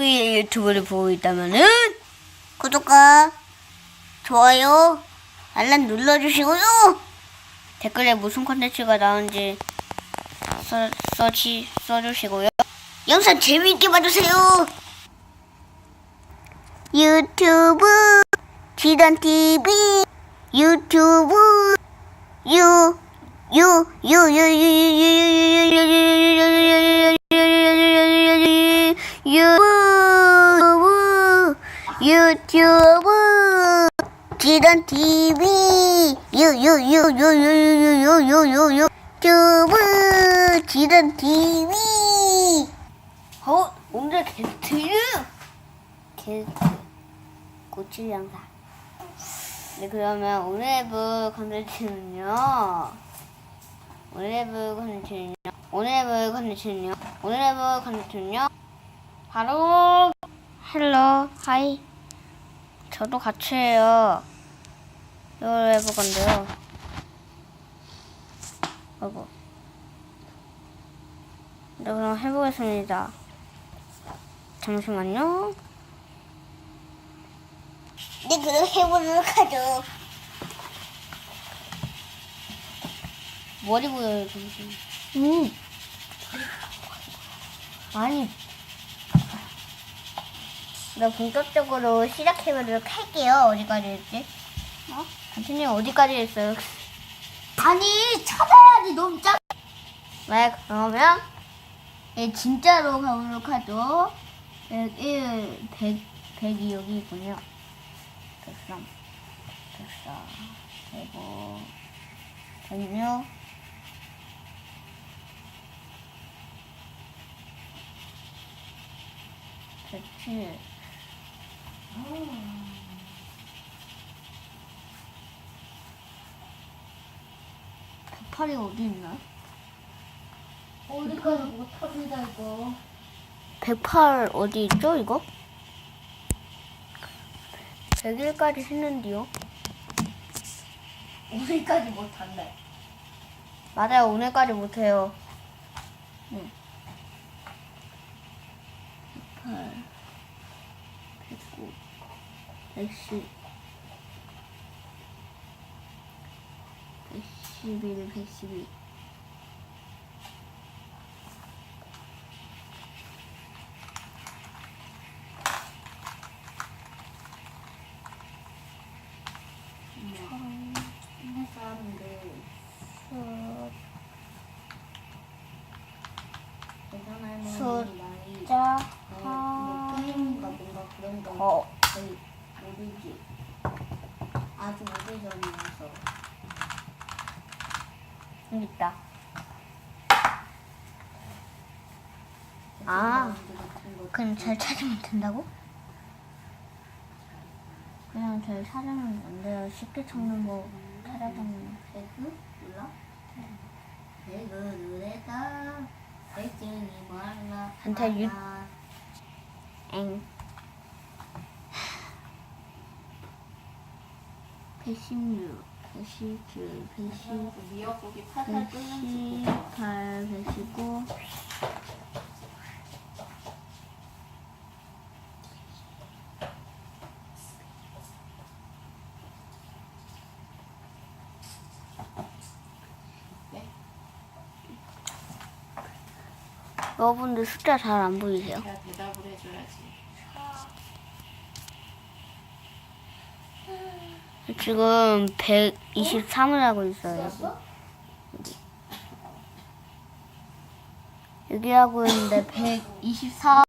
의 유튜브를 보고 있다면은 구독과 좋아요, 알람 눌러주시고요. 댓글에 무슨 컨텐츠가 나온지 써, 써치, 써주시고요. 영상 재미있게 봐주세요. 유튜브 지단 TV 유튜브 유 유 유 유 유 유 유튜브 유 튜브 지단 TV 유유유유유유유유유유 유튜브 지단 TV 어, 오늘 게스트는 게스트 고칠 영상. 네, 그러면 오늘의 부 컨텐츠는요. 오늘의 부 컨텐츠는요. 오늘의 부 컨텐츠는요. 오늘의 부 컨텐츠는요. 바로 헬로 하이. 저도 같이 해요. 이걸 해볼 건데요. 아이고. 네, 그럼 해보겠습니다. 잠시만요. 네, 그럼 해보도록 하죠. 머리 보여요, 잠시. 음. 아니. 나 본격적으로 시작해보도록 할게요. 어디까지 했지? 어? 단춘이 어디까지 했어요? 아니, 찾아야지, 너무 작. 네, 그러면, 예, 진짜로 가보도록 하죠. 101, 100, 100이 여기 있군요. 103, 104, 105, 106, 107, 팔이 어디 있나? 어디까지 못 터진다, 이거. 108 어디 있죠, 이거? 101까지 했는데요. 오늘까지 못 한다. 맞아요, 오늘까지 못해요. 응. 108, 119, 110, 111, 112, 说着。 거 어, 거의 모르지. 아주 오래전이라서. 여기 있다. 아. 거 그냥 잘 찾으면 된다고? 그냥 잘 찾으면 안 돼요. 쉽게 찾는 법 찾아보면. 배그? 몰라? 배그 노래다 백진이 말라 한테 유-. 엥. 116, 117, 110, 미역국이 팔팔 끓는 118, 119. 여러분들 숫자 잘 안 보이세요? 내가 대답을 해줘야지 지금 123을 하고 있어요. 여기 하고 있는데 124